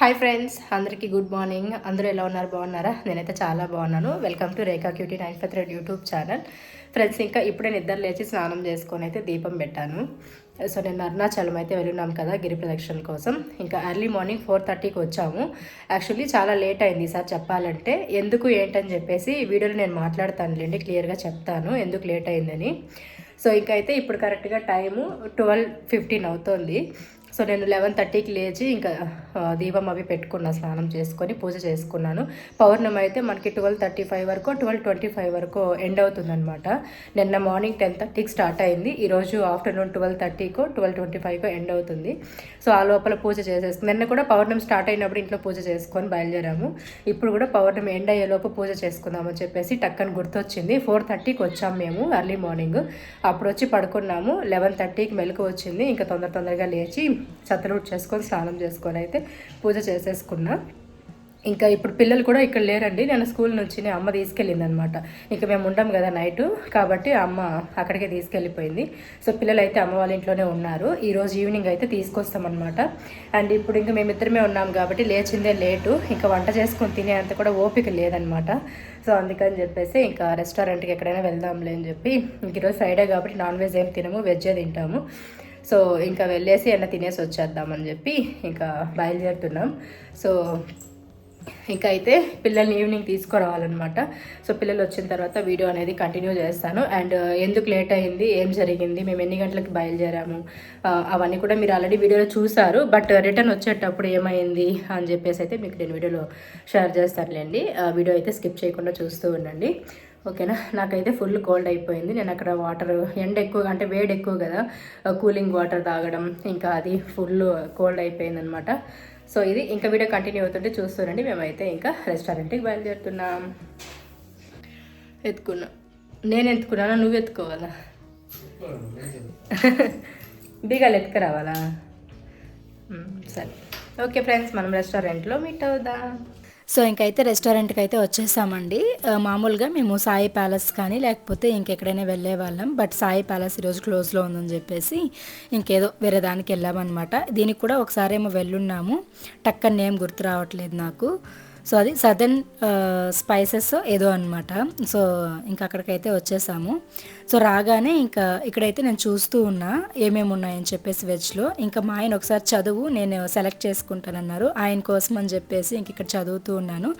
Hi friends అందరికీ good morning అందరూ ఎలా ఉన్నారు? బాగున్నారా? నేనైతే చాలా బాగున్నాను. Welcome to Rekha cutie nine five thread YouTube channel friends ఇంకా ఇప్పుడే నిద్ర లేచి స్నానం చేసుకొని అయితే దీపం పెట్టాను. సో నేను అరుణాచలం అయితే వెళ్ళున్నాం కదా గిరి ప్రదక్షిణ కోసం. ఇంకా ఎర్లీ మార్నింగ్ ఫోర్ థర్టీకి వచ్చాము. యాక్చువల్లీ చాలా లేట్ అయింది సార్ చెప్పాలంటే. ఎందుకు ఏంటని చెప్పేసి వీడియోలో నేను మాట్లాడతానులేండి క్లియర్గా చెప్తాను ఎందుకు లేట్ అయిందని. సో ఇంకైతే అయితే ఇప్పుడు కరెక్ట్గా టైము ట్వెల్వ్ ఫిఫ్టీన్ అవుతోంది. సో నేను లెవెన్ థర్టీకి లేచి ఇంకా దీపం అవి పెట్టుకున్నా స్నానం చేసుకొని పూజ చేసుకున్నాను. పౌర్ణమి అయితే మనకి ట్వెల్వ్ థర్టీ ఫైవ్ వరకు ట్వెల్వ్ ట్వంటీ ఫైవ్ వరకు ఎండ్ అవుతుందన్నమాట. నిన్న మార్నింగ్ టెన్ థర్టీకి స్టార్ట్ అయింది. ఈరోజు ఆఫ్టర్నూన్ ట్వెల్వ్ థర్టీకో ట్వెల్వ్ ట్వంటీ ఫైవ్కో ఎండ్ అవుతుంది. సో ఆ లోపల పూజ చేసేసుకుని నిన్న కూడా పౌర్ణమి స్టార్ట్ అయినప్పుడు ఇంట్లో పూజ చేసుకొని బయలుదేరాము. ఇప్పుడు కూడా పౌర్ణమి ఎండ్ అయ్యేలోపు పూజ చేసుకుందామని చెప్పేసి టక్కని గుర్తొచ్చింది. ఫోర్ థర్టీకి వచ్చాం మేము ఎర్లీ మార్నింగ్ అప్పుడు వచ్చి పడుకున్నాము. లెవెన్ థర్టీకి మెలకు వచ్చింది. ఇంకా తొందర తొందరగా లేచి చత్తలూట్ చేసుకొని స్నానం చేసుకొని అయితే పూజ చేసేసుకున్నా. ఇంకా ఇప్పుడు పిల్లలు కూడా ఇక్కడ లేరండి. నేను స్కూల్ నుంచి నేను అమ్మ తీసుకెళ్ళింది అనమాట ఇంకా మేము ఉండం కదా నైట్. కాబట్టి అమ్మ అక్కడికే తీసుకెళ్ళిపోయింది. సో పిల్లలు అయితే అమ్మ వాళ్ళ ఇంట్లోనే ఉన్నారు. ఈరోజు ఈవినింగ్ అయితే తీసుకొస్తామన్నమాట అండ్ ఇప్పుడు ఇంకా మేమిద్దరమే ఉన్నాం కాబట్టి లేచిందే లేటు. ఇంకా వంట చేసుకొని తినేంత కూడా ఓపిక లేదనమాట. సో అందుకని చెప్పేసి ఇంకా రెస్టారెంట్కి ఎక్కడైనా వెళ్దాంలే అని చెప్పి. ఇంక ఈరోజు ఫ్రైడే కాబట్టి నాన్ వెజ్ ఏం తినము వెజ్జే తింటాము. సో ఇంకా వెళ్ళేసి ఏమైనా తినేసి వచ్చేద్దామని చెప్పి ఇంకా బయలుదేరుతున్నాం. సో ఇంకా అయితే పిల్లల్ని ఈవినింగ్ తీసుకురావాలన్నమాట. సో పిల్లలు వచ్చిన తర్వాత వీడియో అనేది కంటిన్యూ చేస్తాను. అండ్ ఎందుకు లేట్ అయింది? ఏం జరిగింది? మేము ఎన్ని గంటలకు బయలుదేరాము? అవన్నీ కూడా మీరు ఆల్రెడీ వీడియోలో చూసారు. బట్ రిటర్న్ వచ్చేటప్పుడు ఏమైంది అని చెప్పేసి అయితే మీకు నేను వీడియోలో షేర్ చేస్తానులేండి. వీడియో అయితే స్కిప్ చేయకుండా చూస్తూ ఉండండి. ఓకేనా? నాకైతే ఫుల్ కోల్డ్ అయిపోయింది. నేను అక్కడ వాటర్ ఎండ ఎక్కువ అంటే వేడి ఎక్కువ కదా కూలింగ్ వాటర్ తాగడం ఇంకా అది ఫుల్ కోల్డ్ అయిపోయింది అనమాట సో ఇది ఇంకా వీడియో కంటిన్యూ అవుతుంటే చూస్తుండండి మేమైతే ఇంకా రెస్టారెంట్కి బయలుదేరుతున్నాం. ఎత్తుకున్నా. నేను ఎత్తుకున్నానా? నువ్వు ఎత్తుకోవాలా? బీగాలు ఎత్తుకురావాలా? సరే. ఓకే ఫ్రెండ్స్ మనం రెస్టారెంట్లో మీట్ అవుదాం. సో ఇంకైతే రెస్టారెంట్కి అయితే వచ్చేసామండి మామూలుగా మేము సాయి ప్యాలెస్ కానీ లేకపోతే ఇంకెక్కడైనా వెళ్ళే వాళ్ళం బట్ సాయి ప్యాలెస్ ఈరోజు క్లోజ్లో ఉందని చెప్పేసి ఇంకేదో వేరే దానికి వెళ్ళామన్నమాట. దీనికి కూడా ఒకసారి ఏమో వెళ్ళున్నాము. టక్కన నేమ్ గుర్తు రావట్లేదు నాకు. సో అది సదర్న్ స్పైసెస్ ఏదో అనమాట సో ఇంకా అక్కడికైతే వచ్చేసాము. సో రాగానే ఇంకా ఇక్కడైతే నేను చూస్తూ ఉన్నా ఏమేమి ఉన్నాయని చెప్పేసి వెజ్లో. ఇంకా మా ఆయన ఒకసారి చదువు నేను సెలెక్ట్ చేసుకుంటానన్నారు. ఆయన కోసం అని చెప్పేసి ఇంక ఇక్కడ చదువుతూ ఉన్నాను.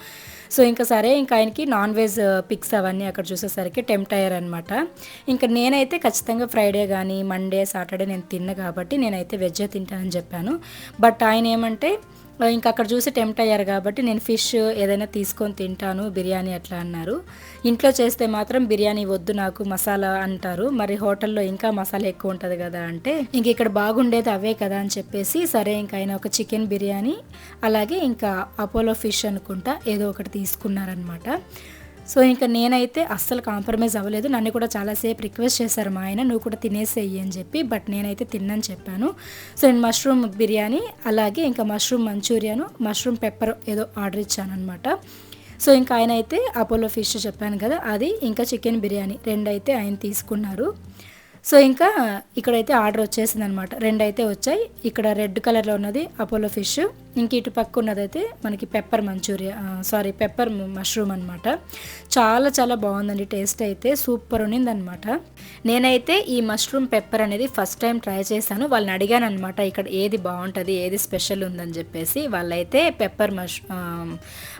సో ఇంకా సరే ఇంకా ఆయనకి నాన్ వెజ్ పిక్స్ అవన్నీ అక్కడ చూసేసరికి టెంప్ట్ అయ్యారు అనమాట ఇంకా నేనైతే ఖచ్చితంగా ఫ్రైడే కానీ మండే సాటర్డే నేను తిన్న కాబట్టి నేనైతే వెజ్జే తింటానని చెప్పాను. బట్ ఆయన ఏమంటే ఇంకా అక్కడ చూసి టెంప్ట్ అయ్యారు కాబట్టి నేను ఫిష్ ఏదైనా తీసుకొని తింటాను బిర్యానీ అట్లా అన్నారు. ఇంట్లో చేస్తే మాత్రం బిర్యానీ వద్దు నాకు మసాలా అంటారు. మరి హోటల్లో ఇంకా మసాలా ఎక్కువ ఉంటుంది కదా అంటే ఇంక ఇక్కడ బాగుండేది అవే కదా అని చెప్పేసి సరే ఇంకా ఆయన ఒక చికెన్ బిర్యానీ అలాగే ఇంకా అపోలో ఫిష్ అనుకుంటా ఏదో ఒకటి తీసుకున్నారనమాట సో ఇంకా నేనైతే అస్సలు కాంప్రమైజ్ అవ్వలేదు. నన్ను కూడా చాలాసేపు రిక్వెస్ట్ చేశారు మా ఆయన నువ్వు కూడా తినేసేయి అని చెప్పి బట్ నేనైతే తిన్నాను చెప్పాను. సో నేను మష్రూమ్ బిర్యానీ అలాగే ఇంకా మష్రూమ్ మంచూరియాను మష్రూమ్ పెప్పర్ ఏదో ఆర్డర్ ఇచ్చాను అనమాట సో ఇంకా ఆయన అయితే అపోలో ఫిష్ చెప్పాను కదా అది ఇంకా చికెన్ బిర్యానీ రెండు అయితే ఆయన తీసుకున్నారు. సో ఇంకా ఇక్కడైతే ఆర్డర్ వచ్చేసింది అనమాట రెండు అయితే వచ్చాయి. ఇక్కడ రెడ్ కలర్లో ఉన్నది అపోలో ఫిష్. ఇంక ఇటు పక్క ఉన్నదైతే మనకి pepper manchurian sorry pepper mushroom అనమాట చాలా చాలా బాగుందండి. టేస్ట్ అయితే సూపర్ ఉన్నిందనమాట నేనైతే ఈ మష్రూమ్ పెప్పర్ అనేది ఫస్ట్ టైం ట్రై చేశాను. వాళ్ళని అడిగాను అనమాట ఇక్కడ ఏది బాగుంటుంది? ఏది స్పెషల్ ఉందని చెప్పేసి. వాళ్ళైతే పెప్పర్ మష్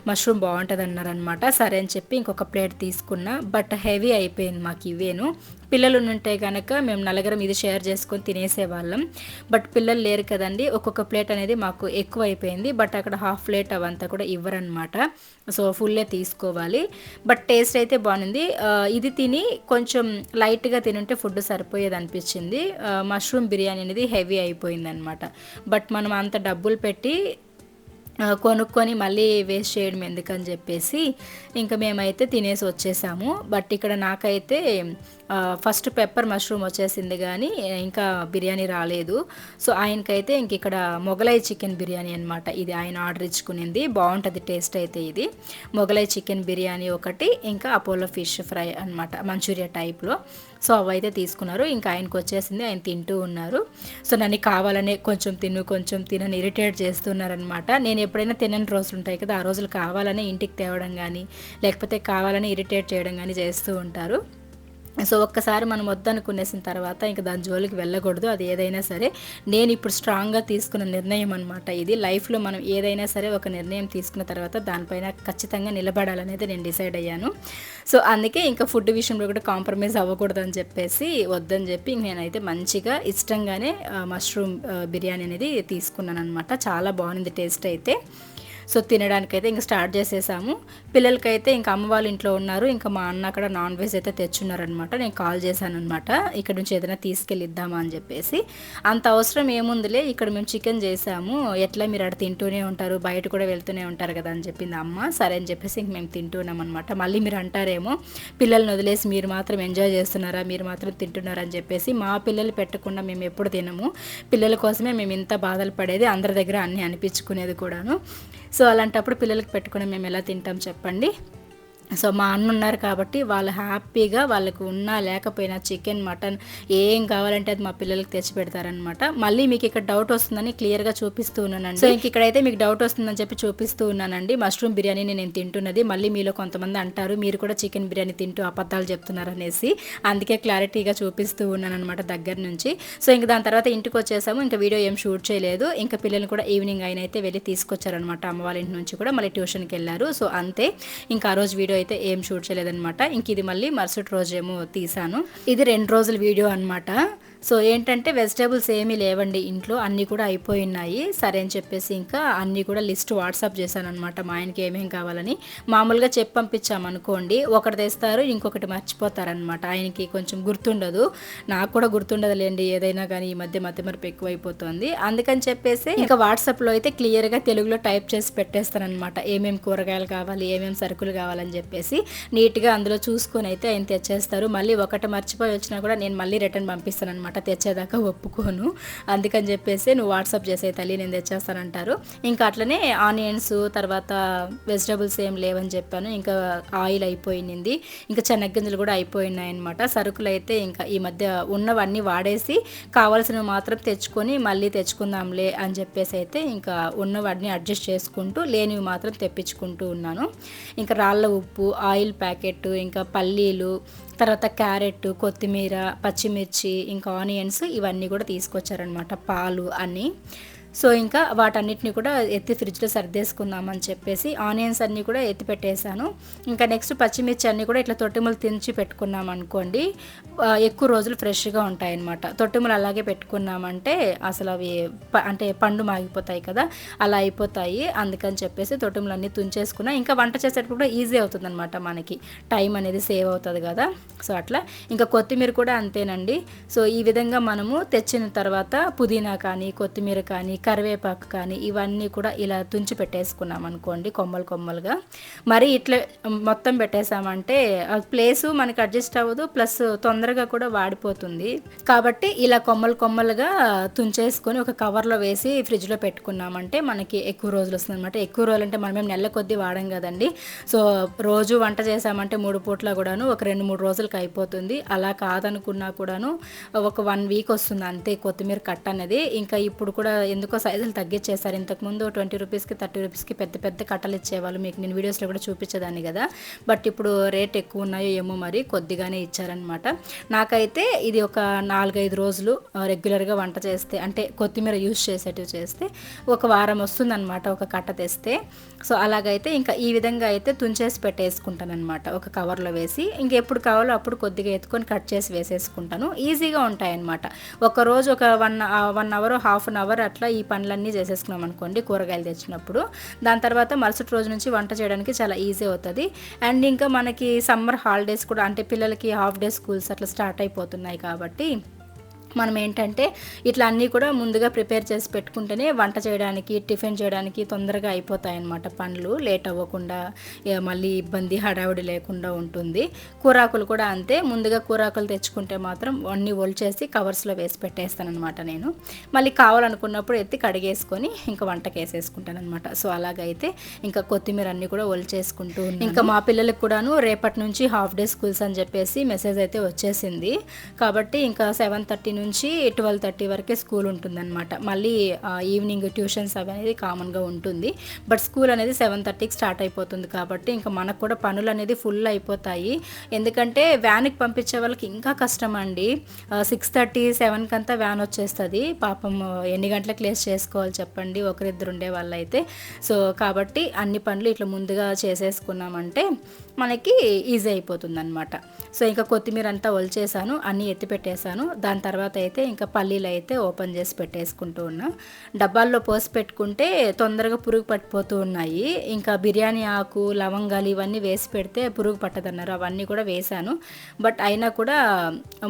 మష్రూమ్ బాగుంటుంది అన్నారనమాట సరే అని చెప్పి ఇంకొక ప్లేట్ తీసుకున్నా. బట్ హెవీ అయిపోయింది మాకు ఇవేను. పిల్లలు ఉంటే కనుక మేము నలుగురం ఇది షేర్ చేసుకొని తినేసేవాళ్ళం. బట్ పిల్లలు లేరు కదండి. ఒక్కొక్క ప్లేట్ అనేది మాకు ఎక్కువ అయిపోయింది బట్ అక్కడ హాఫ్ ప్లేట్ అవంతా కూడా ఇవ్వరనమాట సో ఫుల్లే తీసుకోవాలి. బట్ టేస్ట్ అయితే బాగుంది. ఇది తిని కొంచెం లైట్గా తినుంటే ఫుడ్ సరిపోయేది అనిపించింది. మష్రూమ్ బిర్యానీ అనేది హెవీ అయిపోయింది అనమాట బట్ మనం అంత డబ్బులు పెట్టి కొనుక్కొని మళ్ళీ వేస్ట్ చేయడం ఎందుకని చెప్పేసి ఇంకా మేమైతే తినేసి వచ్చేసాము. బట్ ఇక్కడ నాకైతే ఫస్ట్ పెప్పర్ మష్రూమ్ వచ్చేసింది కానీ ఇంకా బిర్యానీ రాలేదు. సో ఆయనకైతే ఇంక ఇక్కడ మొగలై చికెన్ బిర్యానీ అనమాట ఇది ఆయన ఆర్డర్ ఇచ్చుకునింది. బాగుంటుంది టేస్ట్ అయితే ఇది. మొగలై చికెన్ బిర్యానీ ఒకటి ఇంకా అపోలో ఫిష్ ఫ్రై అనమాట మంచూరియా టైప్లో సో అవైతే తీసుకున్నారు. ఇంకా ఆయనకు వచ్చేసింది ఆయన తింటూ ఉన్నారు. సో నన్ను కావాలనే కొంచెం తిను కొంచెం తినని ఇరిటేట్ చేస్తున్నారనమాట నేను ఎప్పుడైనా తినని రోజులు ఉంటాయి కదా ఆ రోజులు కావాలనే ఇంటికి తేవడం కానీ లేకపోతే కావాలని ఇరిటేట్ చేయడం కానీ చేస్తూ ఉంటారు. సో ఒక్కసారి మనం వద్దనుకునేసిన తర్వాత ఇంకా దాని జోలికి వెళ్ళకూడదు అది ఏదైనా సరే. నేను ఇప్పుడు స్ట్రాంగ్గా తీసుకున్న నిర్ణయం అనమాట ఇది. లైఫ్లో మనం ఏదైనా సరే ఒక నిర్ణయం తీసుకున్న తర్వాత దానిపైన ఖచ్చితంగా నిలబడాలనేది నేను డిసైడ్ అయ్యాను. సో అందుకే ఇంకా ఫుడ్ విషయంలో కూడా కాంప్రమైజ్ అవ్వకూడదు అని చెప్పేసి వద్దని చెప్పి నేనైతే మంచిగా ఇష్టంగానే మష్రూమ్ బిర్యానీ అనేది తీసుకున్నాను అనమాట చాలా బాగుంది టేస్ట్ అయితే. సో తినడానికైతే ఇంకా స్టార్ట్ చేసేసాము. పిల్లలకైతే ఇంకా అమ్మ వాళ్ళ ఇంట్లో ఉన్నారు. ఇంకా మా అన్న అక్కడ నాన్ వెజ్ అయితే తెచ్చున్నారనమాట నేను కాల్ చేశాను అనమాట ఇక్కడ నుంచి ఏదైనా తీసుకెళ్ళిద్దామా అని చెప్పేసి. అంత అవసరం ఏముందిలే. ఇక్కడ మేము చికెన్ చేసాము. ఎట్లా మీరు అక్కడ తింటూనే ఉంటారు? బయట కూడా వెళ్తూనే ఉంటారు కదా అని చెప్పింది అమ్మ. సరే అని చెప్పేసి ఇంక మేము తింటున్నాం అనమాట మళ్ళీ మీరు అంటారేమో పిల్లల్ని వదిలేసి మీరు మాత్రం ఎంజాయ్ చేస్తున్నారా? మీరు మాత్రం తింటున్నారా అని చెప్పేసి మా పిల్లలు పెట్టకుండా మేము ఎప్పుడు తినము. పిల్లల కోసమే మేము ఇంత బాధలు పడేది అందరి దగ్గర అన్నీ అనిపించుకునేది కూడాను. సో అలాంటప్పుడు పిల్లలకి పెట్టుకుని మేము ఎలా తింటాం చెప్పండి. సో మా అన్న ఉన్నారు కాబట్టి వాళ్ళు హ్యాపీగా వాళ్ళకు ఉన్నా లేకపోయినా చికెన్ మటన్ ఏం కావాలంటే అది మా పిల్లలకి తెచ్చి పెడతారనమాట మళ్ళీ మీకు ఇక్కడ డౌట్ వస్తుందని క్లియర్గా చూపిస్తూ ఉన్నానండి. సో ఇంక ఇక్కడైతే మీకు డౌట్ వస్తుందని చెప్పి చూపిస్తూ ఉన్నానండి. మష్రూమ్ బిర్యానీని నేను తింటున్నది. మళ్ళీ మీలో కొంతమంది అంటారు మీరు కూడా చికెన్ బిర్యానీ తింటూ అబద్ధాలు చెప్తున్నారు అనేసి అందుకే క్లారిటీగా చూపిస్తూ ఉన్నాను అనమాట దగ్గర నుంచి. సో ఇంక దాని తర్వాత ఇంటికి వచ్చేసాము. ఇంకా వీడియో ఏం షూట్ చేయలేదు. ఇంకా పిల్లల్ని కూడా ఈవినింగ్ అయిన అయితే వెళ్ళి తీసుకొచ్చారనమాట అమ్మ వాళ్ళ ఇంటి నుంచి కూడా మళ్ళీ ట్యూషన్కి వెళ్ళారు. సో అంతే. ఇంకా ఆ రోజు వీడియో అయితే ఏం షూట్ చేయలేదన్నమాట. ఇంక ఇది మళ్ళీ మరుసటి రోజు ఏమో తీసాను. ఇది రెండు రోజుల వీడియో అనమాట సో ఏంటంటే వెజిటేబుల్స్ ఏమీ లేవండి ఇంట్లో అన్నీ కూడా అయిపోయి ఉన్నాయి సరే అని చెప్పేసి ఇంకా అన్నీ కూడా లిస్ట్ వాట్సాప్ చేశాను అనమాట మా ఆయనకి ఏమేం కావాలని మామూలుగా చెప్పి పంపించాం అనుకోండి. ఒకటి తెస్తారు ఇంకొకటి మర్చిపోతారనమాట ఆయనకి కొంచెం గుర్తుండదు. నాకు కూడా గుర్తుండదులేండి ఏదైనా కానీ ఈ మధ్య మధ్య ఎక్కువైపోతుంది. అందుకని చెప్పేసి ఇంకా వాట్సాప్లో అయితే క్లియర్గా తెలుగులో టైప్ చేసి పెట్టేస్తానమాట ఏమేమి కూరగాయలు కావాలి ఏమేమి సరుకులు కావాలని చెప్పేసి నీట్గా అందులో చూసుకొని అయితే ఆయన తెచ్చేస్తారు. మళ్ళీ ఒకటి మర్చిపోయి వచ్చినా కూడా నేను మళ్ళీ రిటర్న్ పంపిస్తాను అనమాట తెచ్చేదాకా ఒప్పుకోను. అందుకని చెప్పేసి నువ్వు వాట్సాప్ చేసే తల్లి నేను తెచ్చేస్తానంటారు. ఇంకా అట్లనే ఆనియన్స్ తర్వాత వెజిటబుల్స్ ఏం లేవని చెప్పాను. ఇంకా ఆయిల్ అయిపోయింది. ఇంకా చెనగ్గింజలు కూడా అయిపోయినాయి అనమాట సరుకులు అయితే ఇంకా ఈ మధ్య ఉన్నవన్నీ వాడేసి కావాల్సినవి మాత్రం తెచ్చుకొని మళ్ళీ తెచ్చుకుందాంలే అని చెప్పేసి అయితే ఇంకా ఉన్నవన్నీ అడ్జస్ట్ చేసుకుంటూ లేనివి మాత్రం తెప్పించుకుంటూ ఉన్నాను. ఇంకా రాళ్ళ ఉప్పు ఆయిల్ ప్యాకెట్ ఇంకా పల్లీలు తర్వాత క్యారెట్ కొత్తిమీర పచ్చిమిర్చి ఇంకా ఆనియన్స్ ఇవన్నీ కూడా తీసుకొచ్చారనమాట పాలు అన్నీ. సో ఇంకా వాటన్నిటిని కూడా ఎత్తి ఫ్రిడ్జ్లో సర్దేసుకుందామని చెప్పేసి ఆనియన్స్ అన్నీ కూడా ఎత్తి పెట్టేశాను. ఇంకా నెక్స్ట్ పచ్చిమిర్చి అన్నీ కూడా ఇట్లా తొట్టిములు తించి పెట్టుకున్నాం అనుకోండి ఎక్కువ రోజులు ఫ్రెష్గా ఉంటాయన్నమాట. తొట్టిములు అలాగే పెట్టుకున్నామంటే అసలు అవి ప- అంటే పండు మాగిపోతాయి కదా అలా అయిపోతాయి. అందుకని చెప్పేసి తొట్టిములు అన్నీ తుంచేసుకున్నా. ఇంకా వంట చేసేటప్పుడు కూడా ఈజీ అవుతుంది అనమాట మనకి. టైం అనేది సేవ్ అవుతుంది కదా. సో అట్లా. ఇంకా కొత్తిమీర కూడా అంతేనండి. సో ఈ విధంగా మనము తెచ్చిన తర్వాత పుదీనా కానీ కొత్తిమీర కానీ కరివేపాకు కానీ ఇవన్నీ కూడా ఇలా తుంచి పెట్టేసుకున్నాం అనుకోండి కొమ్మలు కొమ్మలుగా. మరి ఇట్లా మొత్తం పెట్టేసామంటే ఆ ప్లేసు మనకి అడ్జస్ట్ అవ్వదు ప్లస్ తొందరగా కూడా వాడిపోతుంది. కాబట్టి ఇలా కొమ్మలు కొమ్మలుగా తుంచేసుకొని ఒక కవర్లో వేసి ఫ్రిడ్జ్లో పెట్టుకున్నామంటే మనకి ఎక్కువ రోజులు వస్తుంది అనమాట ఎక్కువ రోజులు అంటే మనమేం నెల కొద్దీ వాడం కదండి. సో రోజు వంట చేసామంటే మూడు పూట్ల కూడాను ఒక రెండు మూడు రోజులకి అయిపోతుంది. అలా కాదనుకున్నా కూడాను ఒక వన్ వీక్ వస్తుంది అంతే కొత్తిమీర కట్ట అనేది ఇంకా ఇప్పుడు కూడా ఎందుకు సైజులు తగ్గించేశారు ఇంతకుముందు ట్వంటీ రూపీస్కి థర్టీ రూపీస్కి పెద్ద పెద్ద కట్టలు ఇచ్చేవాళ్ళు. మీకు నేను వీడియోస్లో కూడా చూపించేదాన్ని కదా. బట్ ఇప్పుడు రేట్ ఎక్కువ ఉన్నాయో ఏమో మరి కొద్దిగానే ఇచ్చారనమాట నాకైతే ఇది ఒక నాలుగైదు రోజులు రెగ్యులర్గా వంట చేస్తే అంటే కొత్తిమీర యూస్ చేసేటివి చేస్తే ఒక వారం వస్తుందన్నమాట ఒక కట్ట తెస్తే. సో అలాగైతే ఇంకా ఈ విధంగా అయితే తుంచేసి పెట్టేసుకుంటాను అనమాట ఒక కవర్లో వేసి ఇంకెప్పుడు కావాలో అప్పుడు కొద్దిగా ఎత్తుకొని కట్ చేసి వేసేసుకుంటాను. ఈజీగా ఉంటాయన్నమాట. ఒక రోజు ఒక one one hour half an hour అట్లా ఈ పనులన్నీ చేసేసుకున్నాం అనుకోండి కూరగాయలు తెచ్చినప్పుడు. దాని తర్వాత మరుసటి రోజు నుంచి వంట చేయడానికి చాలా ఈజీ అవుతుంది. అండ్ ఇంకా మనకి సమ్మర్ హాలిడేస్ కూడా అంటే పిల్లలకి హాఫ్ డే స్కూల్స్ అట్లా స్టార్ట్ అయిపోతున్నాయి కాబట్టి మనం ఏంటంటే ఇట్లా అన్నీ కూడా ముందుగా ప్రిపేర్ చేసి పెట్టుకుంటేనే వంట చేయడానికి టిఫిన్ చేయడానికి తొందరగా అయిపోతాయన్నమాట పండ్లు. లేట్ అవ్వకుండా మళ్ళీ ఇబ్బంది హడావిడి లేకుండా ఉంటుంది. కూరాకులు కూడా అంతే. ముందుగా కూరాకులు తెచ్చుకుంటే మాత్రం అన్నీ ఒలిచేసి కవర్స్లో వేసి పెట్టేస్తానమాట నేను. మళ్ళీ కావాలనుకున్నప్పుడు ఎత్తి కడిగేసుకొని ఇంకా వంటకి వేసేసుకుంటాను అనమాట సో అలాగైతే ఇంకా కొత్తిమీర అన్నీ కూడా ఒలిచేసుకుంటూ ఇంకా మా పిల్లలకు కూడాను రేపటి నుంచి హాఫ్ డే స్కూల్స్ అని చెప్పేసి మెసేజ్ అయితే వచ్చేసింది. కాబట్టి ఇంకా సెవెన్ థర్టీ నుంచి ట్వెల్వ్ థర్టీ వరకే స్కూల్ ఉంటుందన్నమాట. మళ్ళీ ఈవినింగ్ ట్యూషన్స్ అవి అనేది కామన్గా ఉంటుంది. బట్ స్కూల్ అనేది సెవెన్ థర్టీకి స్టార్ట్ అయిపోతుంది కాబట్టి ఇంకా మనకు కూడా పనులు అనేది ఫుల్ అయిపోతాయి. ఎందుకంటే వ్యాన్కి పంపించే వాళ్ళకి ఇంకా కష్టం అండి. సిక్స్ థర్టీ సెవెన్కి అంతా వ్యాన్ వచ్చేస్తుంది. పాపం ఎన్ని గంటలకు లేస్ చేసుకోవాలి చెప్పండి. ఒకరిద్దరు ఉండే వాళ్ళైతే. సో కాబట్టి అన్ని పనులు ఇట్లా ముందుగా చేసేసుకున్నామంటే మనకి ఈజీ అయిపోతుంది అనమాట సో ఇంకా కొత్తిమీర అంతా ఒలిచేసాను. అన్నీ ఎత్తి పెట్టేశాను దాని తర్వాత తర్వాత అయితే ఇంకా పల్లీలు అయితే ఓపెన్ చేసి పెట్టేసుకుంటూ ఉన్నా. డబ్బాల్లో పోసి పెట్టుకుంటే తొందరగా పురుగు పట్టిపోతూ ఉన్నాయి. ఇంకా బిర్యానీ ఆకు లవంగాలు ఇవన్నీ వేసి పెడితే పురుగు పట్టదన్నారు. అవన్నీ కూడా వేశాను. బట్ అయినా కూడా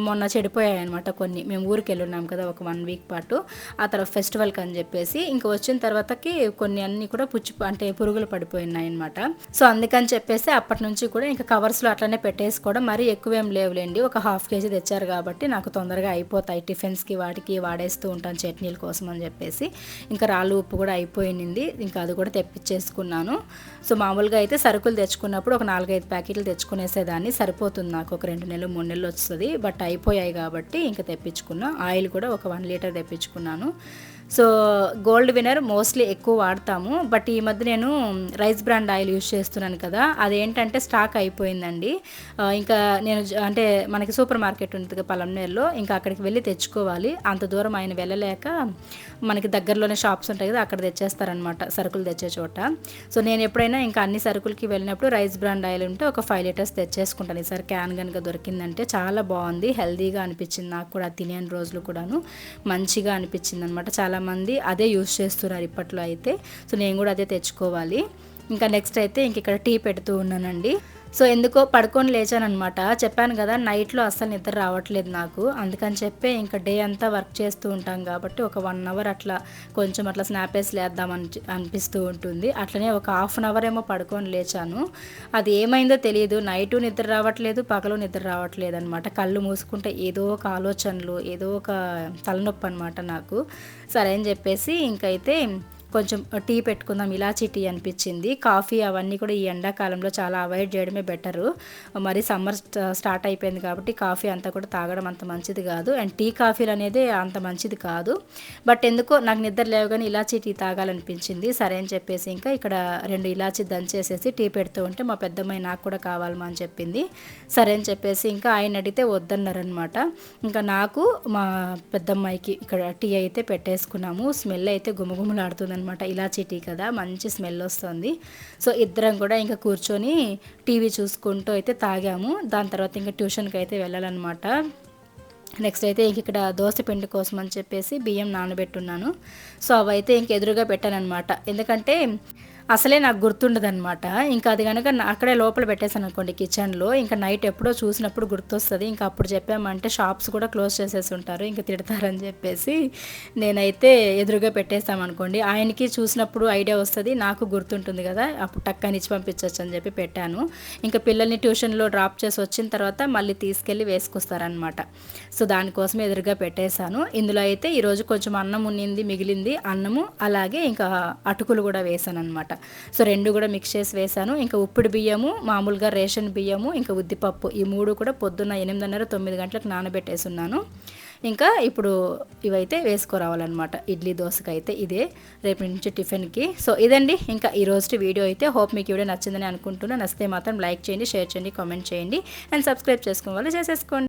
మొన్న చెడిపోయాయి అనమాట కొన్ని. మేము ఊరికి వెళ్ళున్నాం కదా ఒక వన్ వీక్ పాటు. ఆ తర్వాత ఫెస్టివల్కి అని చెప్పేసి ఇంకా వచ్చిన తర్వాతకి కొన్ని అన్నీ కూడా పుచ్చి అంటే పురుగులు పడిపోయినాయి అనమాట సో అందుకని చెప్పేసి అప్పటి నుంచి కూడా ఇంకా కవర్స్లో అట్లనే పెట్టేసుకోవడం మరీ ఎక్కువేం లేవులేండి. ఒక హాఫ్ కేజీ తెచ్చారు కాబట్టి నాకు తొందరగా అయిపోతాయి. టిఫిన్స్కి వాటికి వాడేస్తూ ఉంటాను చట్నీల కోసం అని చెప్పేసి. ఇంకా రాళ్ళు ఉప్పు కూడా అయిపోయింది ఇంకా అది కూడా తెప్పించేసుకున్నాను. సో మామూలుగా అయితే సరుకులు తెచ్చుకున్నప్పుడు ఒక నాలుగైదు ప్యాకెట్లు తెచ్చుకునేసేదాన్ని. సరిపోతుంది నాకు ఒక రెండు నెలలు మూడు నెలలు వస్తుంది. బట్ అయిపోయాయి కాబట్టి ఇంకా తెప్పించుకున్నా. ఆయిల్ కూడా ఒక వన్ లీటర్ తెప్పించుకున్నాను. సో గోల్డ్ వినర్ మోస్ట్లీ ఎక్కువ వాడతాము. బట్ ఈ మధ్య నేను రైస్ బ్రాండ్ ఆయిల్ యూజ్ చేస్తున్నాను కదా. అదేంటంటే స్టాక్ అయిపోయిందండి. ఇంకా నేను జ- అంటే మనకి సూపర్ మార్కెట్ ఉంటుంది కదా పలంనేరులో ఇంకా అక్కడికి వెళ్ళి తెచ్చుకోవాలి. అంత దూరం ఆయన వెళ్ళలేక మనకి దగ్గరలోనే షాప్స్ ఉంటాయి కదా అక్కడ తెచ్చేస్తారనమాట సరుకులు తెచ్చే చోట. సో నేను ఎప్పుడైనా ఇంకా అన్ని సరుకులకి వెళ్ళినప్పుడు రైస్ బ్రాండ్ ఆయిల్ ఉంటే ఒక ఫైవ్ లీటర్స్ తెచ్చేసుకుంటాను. ఈసారి క్యాన్ కనుక దొరికిందంటే చాలా బాగుంది హెల్దీగా అనిపించింది నాకు కూడా తినే రోజులు కూడాను మంచిగా అనిపించింది అనమాట చాలామంది అదే యూస్ చేస్తున్నారు ఇప్పట్లో అయితే. సో నేను కూడా అదే తెచ్చుకోవాలి. ఇంకా నెక్స్ట్ అయితే ఇంక ఇక్కడ టీ పెడుతూ ఉన్నానండి. సో ఎందుకో పడుకొని లేచానమాట చెప్పాను కదా నైట్లో అస్సలు నిద్ర రావట్లేదు నాకు. అందుకని చెప్పి ఇంకా డే అంతా వర్క్ చేస్తూ ఉంటాం కాబట్టి ఒక వన్ అవర్ అట్లా కొంచెం అట్లా స్నాపేస్ లేద్దాం అని అనిపిస్తూ ఉంటుంది. అట్లనే ఒక హాఫ్ అన్ అవర్ ఏమో పడుకొని లేచాను. అది ఏమైందో తెలియదు నైటు నిద్ర రావట్లేదు పగలు నిద్ర రావట్లేదు అనమాట కళ్ళు మూసుకుంటే ఏదో ఒక ఆలోచనలు ఏదో ఒక తలనొప్పి అనమాట నాకు. సరే అని చెప్పేసి ఇంకైతే కొంచెం టీ పెట్టుకుందాం ఇలాచీ టీ అనిపించింది. కాఫీ అవన్నీ కూడా ఈ ఎండాకాలంలో చాలా అవాయిడ్ చేయడమే బెటరు. మరి సమ్మర్ స్టార్ట్ అయిపోయింది కాబట్టి కాఫీ అంతా కూడా తాగడం అంత మంచిది కాదు. అండ్ టీ కాఫీలు అనేది అంత మంచిది కాదు. బట్ ఎందుకో నాకు నిద్ర లేవగానే ఇలాచీ టీ తాగాలనిపించింది. సరే అని చెప్పేసి ఇంకా ఇక్కడ రెండు ఇలాచీ దంచేసేసి టీ పెడుతూ ఉంటే మా పెద్దమ్మాయి నాకు కూడా కావాలమా అని చెప్పింది. సరే అని చెప్పేసి ఇంకా ఆయన అడిగితే వద్దన్నారనమాట ఇంకా నాకు మా పెద్దమ్మాయికి ఇక్కడ టీ అయితే పెట్టేసుకున్నాము. స్మెల్ అయితే గుమగుమలాడుతుంది అనమాట ఇలాచీ టీ కదా మంచి స్మెల్ వస్తుంది. సో ఇద్దరం కూడా ఇంకా కూర్చొని టీవీ చూసుకుంటూ అయితే తాగాము. దాని తర్వాత ఇంకా ట్యూషన్కి అయితే వెళ్ళాలన్నమాట. నెక్స్ట్ అయితే ఇంక ఇక్కడ దోశ పిండి కోసం అని చెప్పేసి బియ్యం నానబెట్టున్నాను. సో అవైతే ఇంక ఎదురుగా పెట్టానమాట ఎందుకంటే అసలే నాకు గుర్తుండదనమాట ఇంకా అది కనుక అక్కడే లోపల పెట్టేశాను అనుకోండి కిచెన్లో ఇంకా నైట్ ఎప్పుడో చూసినప్పుడు గుర్తొస్తుంది. ఇంకా అప్పుడు చెప్పామంటే షాప్స్ కూడా క్లోజ్ చేసేసి ఉంటారు ఇంకా తిడతారని చెప్పేసి నేనైతే ఎదురుగా పెట్టేస్తామనుకోండి ఆయనకి చూసినప్పుడు ఐడియా వస్తుంది నాకు గుర్తుంటుంది కదా అప్పుడు టక్కని ఇచ్చి పంపించవచ్చు అని చెప్పి పెట్టాను. ఇంకా పిల్లల్ని ట్యూషన్లో డ్రాప్ చేసి వచ్చిన తర్వాత మళ్ళీ తీసుకెళ్ళి వేసుకొస్తారనమాట సో దానికోసం ఎదురుగా పెట్టేశాను. ఇందులో అయితే ఈరోజు కొంచెం అన్నం ఉన్నింది మిగిలింది అన్నము అలాగే ఇంకా అటుకులు కూడా వేసాను అనమాట సో రెండు కూడా మిక్స్ చేసి వేసాను ఇంకా ఉప్పుడు బియ్యము మామూలుగా రేషన్ బియ్యము ఇంకా ఉద్దిపప్పు ఈ మూడు కూడా పొద్దున్న ఎనిమిదిన్నర తొమ్మిది గంటలకు నానబెట్టేసి ఉన్నాను ఇంకా ఇప్పుడు ఇవైతే వేసుకురావాలన్నమాట. ఇడ్లీ దోశకి అయితే ఇదే. రేపు నుంచి టిఫిన్కి. సో ఇదండి. ఇంకా ఈరోజు వీడియో అయితే హోప్ మీకు వీడియో నచ్చిందని అనుకుంటున్నా. నచ్చితే మాత్రం లైక్ చేయండి షేర్ చేయండి కామెంట్ చేయండి. అండ్ సబ్స్క్రైబ్ చేసుకోవాలి చేసేసుకోండి.